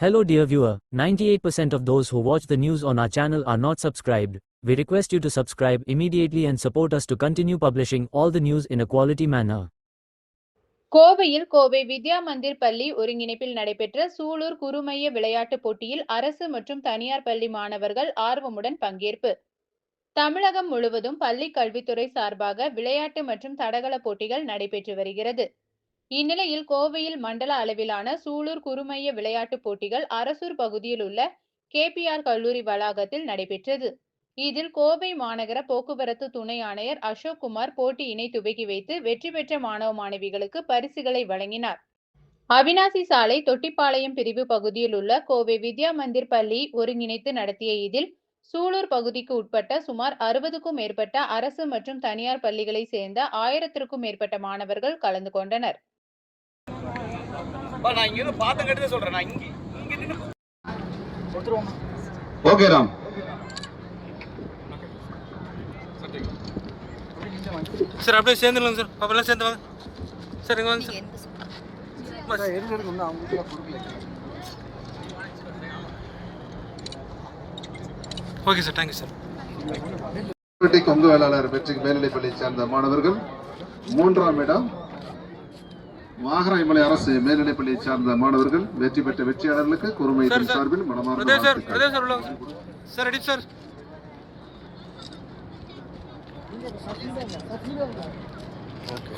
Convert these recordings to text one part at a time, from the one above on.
Hello dear viewer, 98% of those who watch the news on our channel are not subscribed. We request you to subscribe immediately and support us to continue publishing all the news in a quality manner. கோவையில் கோவை வித்யா மந்திர் பள்ளி ஒருங்கிணைப்பில் நடைபெற்ற சூலூர் குறுமைய விளையாட்டுப் போட்டியில் அரசு மற்றும் தனியார் பள்ளி மாணவர்கள் ஆர்வமுடன் பங்கேற்பு தமிழகம் முழுவதும் பள்ளி கல்வித்துறை சார்பாக விளையாட்டு மற்றும் தடகள போட்டிகள் நடைபெற்று வருகிறது இந்நிலையில் கோவையில் மண்டல அளவிலான சூலூர் குறுமைய விளையாட்டுப் போட்டிகள் அரசூர் பகுதியில் உள்ள கேபிஆர் கல்லூரி வளாகத்தில் நடைபெற்றது. இதில் கோவை மாநகர போக்குவரத்து துணை ஆணையர் அசோக் குமார் போட்டியினை துவக்கி வைத்து வெற்றி பெற்ற மாணவ மாணவிகளுக்கு பரிசுகளை வழங்கினார். அவினாசி சாலை தொட்டிப்பாளையம் பிரிவு பகுதியில் உள்ள கோவை வித்யா மந்திர் பள்ளி ஒருங்கிணைத்து நடத்திய இதில் சூலூர் பகுதிக்கு உட்பட்ட சுமார் அறுபதுக்கும் மேற்பட்ட அரசு மற்றும் தனியார் பள்ளிகளை சேர்ந்த ஆயிரத்திற்கும் மேற்பட்ட மாணவர்கள் கலந்து கொண்டனர். நான் இங்க இருந்து பார்த்த கட்டி சொல்றேன் நான் இங்க இங்க நின்னு ஓகே ராம். சார் அப்படியே சேர்ந்துருங்க சார். பாப்பெல்லாம் சேர்ந்து வாங்க. சார் இங்கே வாங்க sir. Okay sir thank you sir. Kongu Vellalar matric மேல்நிலைப்பள்ளியை சேர்ந்த மாணவர்கள் மூன்றாம் இடம் மாகராய்மலை அரசு மேல்நிலைப்பள்ளியை சார்ந்த மாணவர்கள் வெற்றி பெற்ற வெற்றியாளர்களுக்கு சார். சார்பில் மனமார்ந்த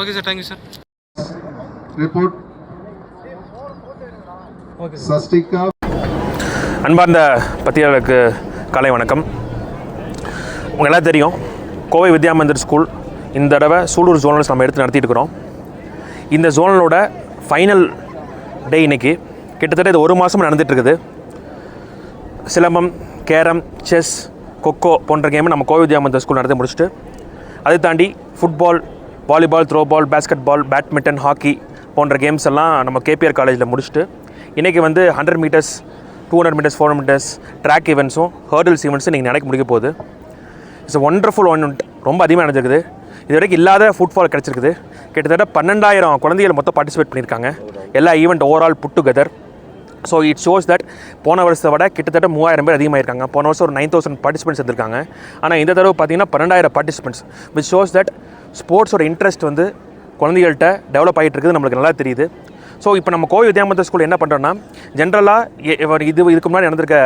okay sir thank you sir. Report Sasthika அன்பார்ந்த பத்திரிகையாளருக்கு காலை வணக்கம். உங்கள் எல்லாம் தெரியும் கோவை வித்யா மந்திர் ஸ்கூல் இந்த தடவை சூலூர் ஜோனல்ஸ் நம்ம எடுத்து நடத்திட்டு இருக்கிறோம். இந்த ஜோனலோட ஃபைனல் டே இன்னைக்கு. கிட்டத்தட்ட இது ஒரு மாதம் நடந்துகிட்ருக்குது இருக்குது சிலம்பம் கேரம் செஸ் கொக்கோ போன்ற கேமை நம்ம கோவை வித்யாமந்த ஸ்கூல் நடத்தி முடிச்சுட்டு அதை தாண்டி football volleyball throw ball basketball badminton hockey போன்ற கேம்ஸ் எல்லாம் நம்ம கேபிஆர் காலேஜில் முடிச்சுட்டு இன்றைக்கி வந்து hundred metres two hundred metres four metres track ஈவெண்ட்ஸும் hurdles ஈவெண்ட்ஸும் நீங்கள் நடக்க முடிக்க போகுது. இட்ஸ் ஒண்டர்ஃபுல் ஒன் ரொம்ப அதிகமாக நடந்திருக்குது. இது வரைக்கும் இல்லாத ஃபுட்ஃபால் கிடச்சிருக்குது. கிட்டத்தட்ட பன்னெண்டாயிரம் குழந்தைகள் மொத்தம் பார்ட்டிசிபேட் பண்ணியிருக்காங்க. எல்லா event overall put together so it shows that போன வருஷத்தை விட கிட்டத்தட்ட மூவாயிரம் பேர் அதிகமாக இருக்காங்க போன வருஷம் ஒரு நைன் தௌசண்ட் பார்ட்டிசிபென்ட்ஸ் இருந்திருக்காங்க. ஆனால் இந்த தடவை பார்த்தீங்கன்னா பன்னெண்டாயிரம் பார்ட்டிசிபென்ட்ஸ் விச் ஷோஸ் தட் ஸ்போர்ட்ஸோட இன்ட்ரெஸ்ட் வந்து குழந்தைகள்கிட்ட டெவலப் ஆகிட்டு இருக்குது. நம்மளுக்கு நல்லா தெரியுது. ஸோ இப்போ நம்ம கோவை வித்யாமந்த ஸ்கூல் என்ன பண்ணுறோன்னா ஜென்ரலாக இது இதுக்கு முன்னாடி நடந்திருக்க